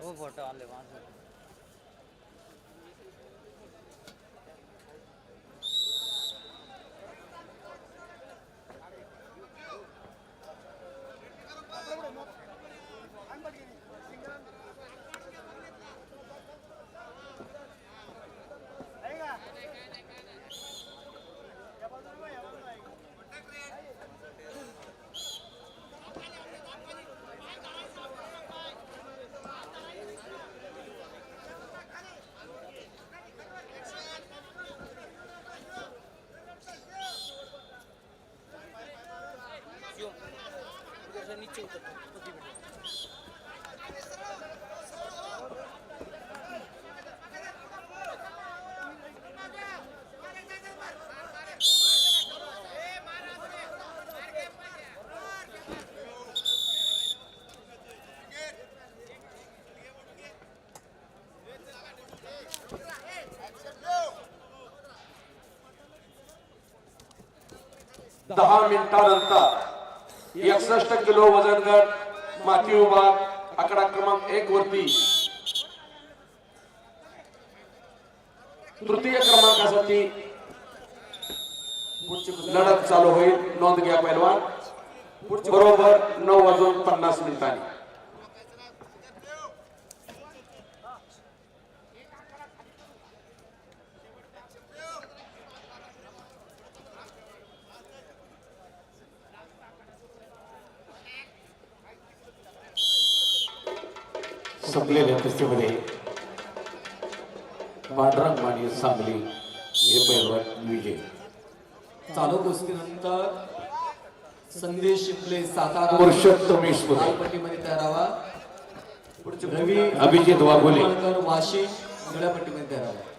हो फोटो आले माझं नीचे दहा मिनिटानंतर. एकसष्ट किलो वजन गट माती विभाग आकडा क्रमांक एक वरती. तृतीय क्रमांकासाठी लढत चालू होईल नोंद घ्या पहिलवान बरोबर नऊ वाजून पन्नास मिनिटांनी. संपलेल्या कुस्तीमध्ये पांडुरंग माने सांगली हे पैलवान विजय. चालू कुस्तीनंतर संदेश शिंपले सातारा पुरुषोत्तम लालपट्टीमध्ये तयार व्हावा रवी अभिजित वाघोले. वाशिम निळ्यापट्टीमध्ये तयार व्हावा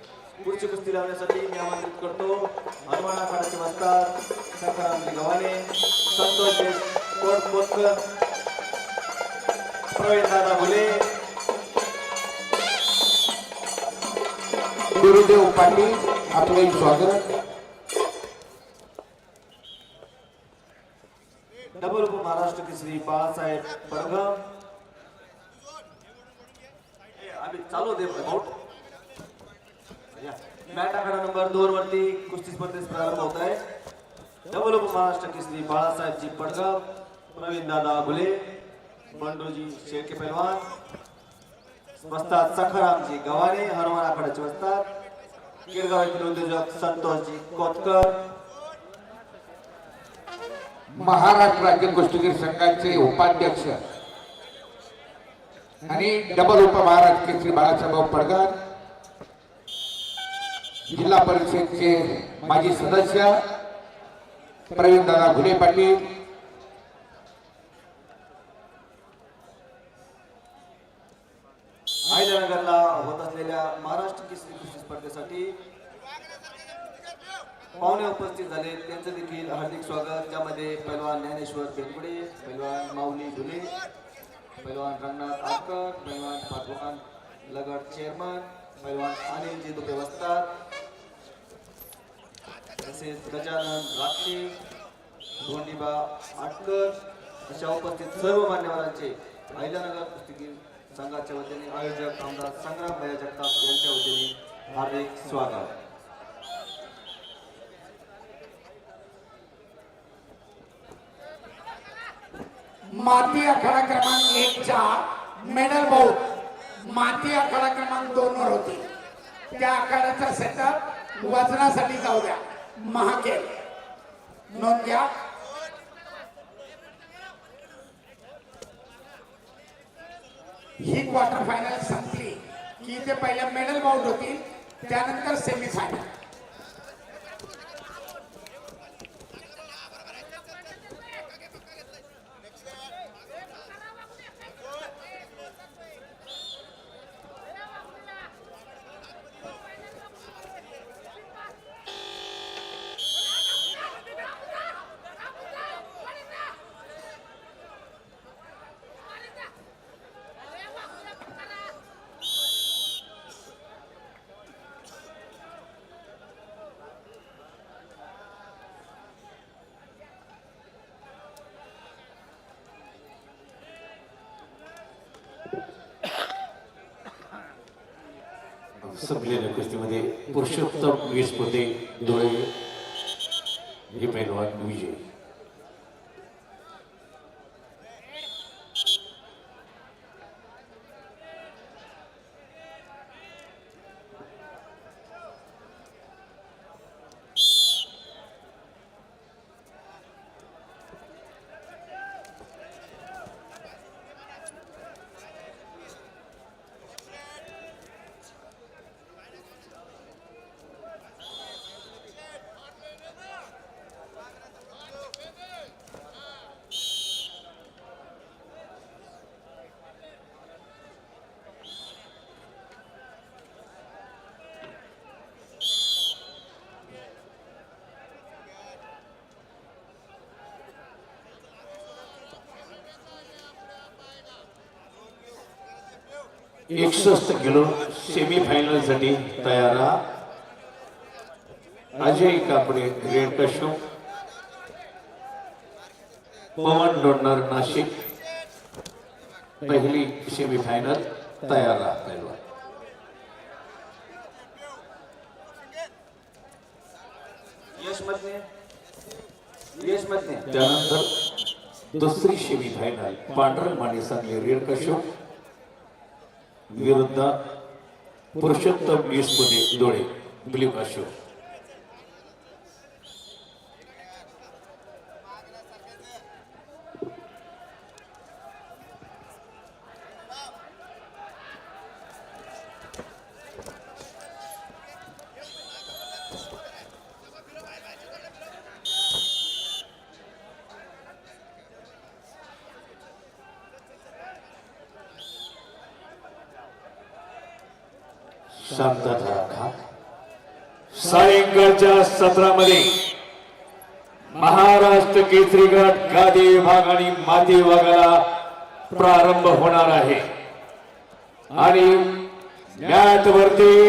पुढची कुस्ती लावण्यासाठी मी आमंत्रित करतो हनुमान आखाड्याचे वस्ताद शंकराम गव्हाणे संतोष कोट कोटकर प्रवीण दादा भुले गुरुदेव पाटील आपले स्वागत डबल उप महाराष्ट्र केसरी बाळासाहेब पडघम ए, आम्ही चालू दे नंबर दोन वरती कुस्ती प्रारंभ डबल उप महाराष्ट्र केसरी बाळासाहेबजी पडघम प्रवीण दादा भुले बंडूजी शेळके पैलवान बसतात सखारामजी गव्हाणे हनुमान आखाड्याचे वस्ताद येथील उद्योजक संतोषजी कोतकर. महाराष्ट्र राज्य कुस्तीगीर संघाचे उपाध्यक्ष आणि डबल उपमहाराज केसरी बाळासाहेब पडगार जिल्हा परिषदचे माजी सदस्य प्रवीण दादा घुले पाटील अहिल्यानगरला होत असलेल्या महाराष्ट्र केसरी कुस्ती स्पर्धेसाठी पाहुणे उपस्थित झाले. त्यांचं देखील हार्दिक स्वागत. ज्यामध्ये पैलवान ज्ञानेश्वर बेलगुडे पैलवान माऊली धुले पैलवान रंगनाथ आकर पैलवान पाठवान लगड चेअरमन पैलवान अनिलजी दुबे वस्तात तसेच गजानन राक्षे धोंडीबा आटकर अशा उपस्थित सर्व मान्यवरांचे अहिल्यानगर कुस्तीगीर संघाच्या वतीने आयोजक आमदार संग्राम भया जगताप यांच्या वतीने हार्दिक स्वागत. माती आखाडा क्रमांक एक एकच्या मेडल बाउट माती आखाडा क्रमांक दोन वर होती. त्या आखाड्याचा सेटअप वजनासाठी जाऊ द्या. महाकेल. नोंद घ्या. ही क्वार्टर फायनल संपली. की इथे पहिल्या मेडल बाउट होतील त्यानंतर सेमीफायनल संपलेल्या कुस्तीमध्ये पुरुषोत्तम वीस पोते डोळे हे पैलवान विजय. एकसष्ट किलो सेमी फायनलसाठी तयार राहा. अजय कापडे रेड कशो पवन डोडणार नाशिक पहिली सेमी फायनल तयार राहा पहिलवान. यश मधने यश मधने त्यानंतर दुसरी सेमी फायनल पांढरं माने सांगली रेड कशो विरुद्ध पुरुषोत्तम वीसपुते डोळे ब्ल्यू अशोक शांतता राखा सायंकाळच्या सत्रामध्ये महाराष्ट्र केसरी गट गादी विभाग आणि माती विभागाला प्रारंभ होणार आहे. आणि मॅच वरती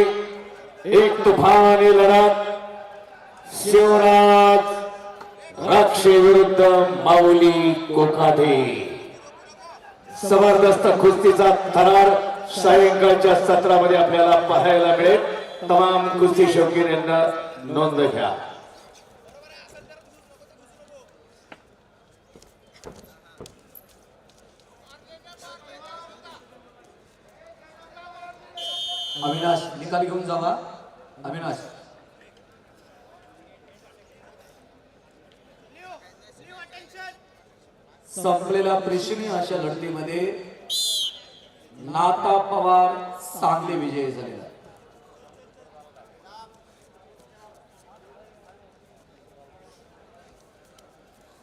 एक तुफानी लढत शिवराज राक्षे विरुद्ध माऊली कोकाटे जबरदस्त कुस्तीचा थरार सायंकाळच्या सत्रामध्ये आपल्याला पाहायला मिळेल. तमाम कुस्ती शौकीन यांना नोंद घ्या. अविनाश निकाल घेऊन जावा. अविनाश. संपलेल्या प्रेषणी अशा लढतीमध्ये नाता पवार सांगली विजयी झालेला.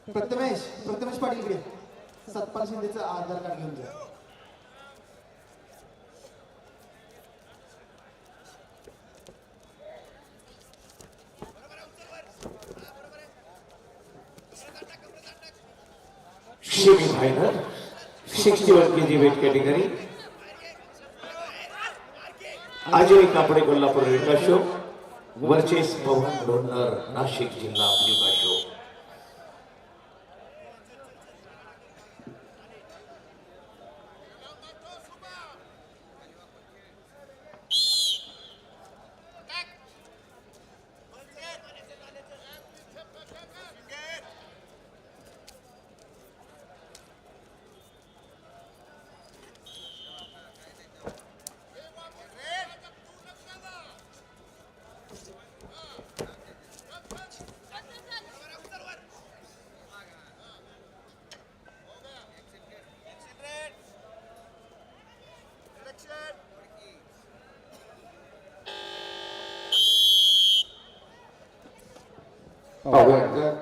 प्रथमेश प्रथमेश पाटील इकडे. सतपाल शिंदेचं आधार कार्ड घेऊन जा. Semi final sixty one K G weight category Ajay Kapade Kolhapur Rekha show वरचेस पवन लोणार नाशिक जिल्हा लिगा शो पाहूया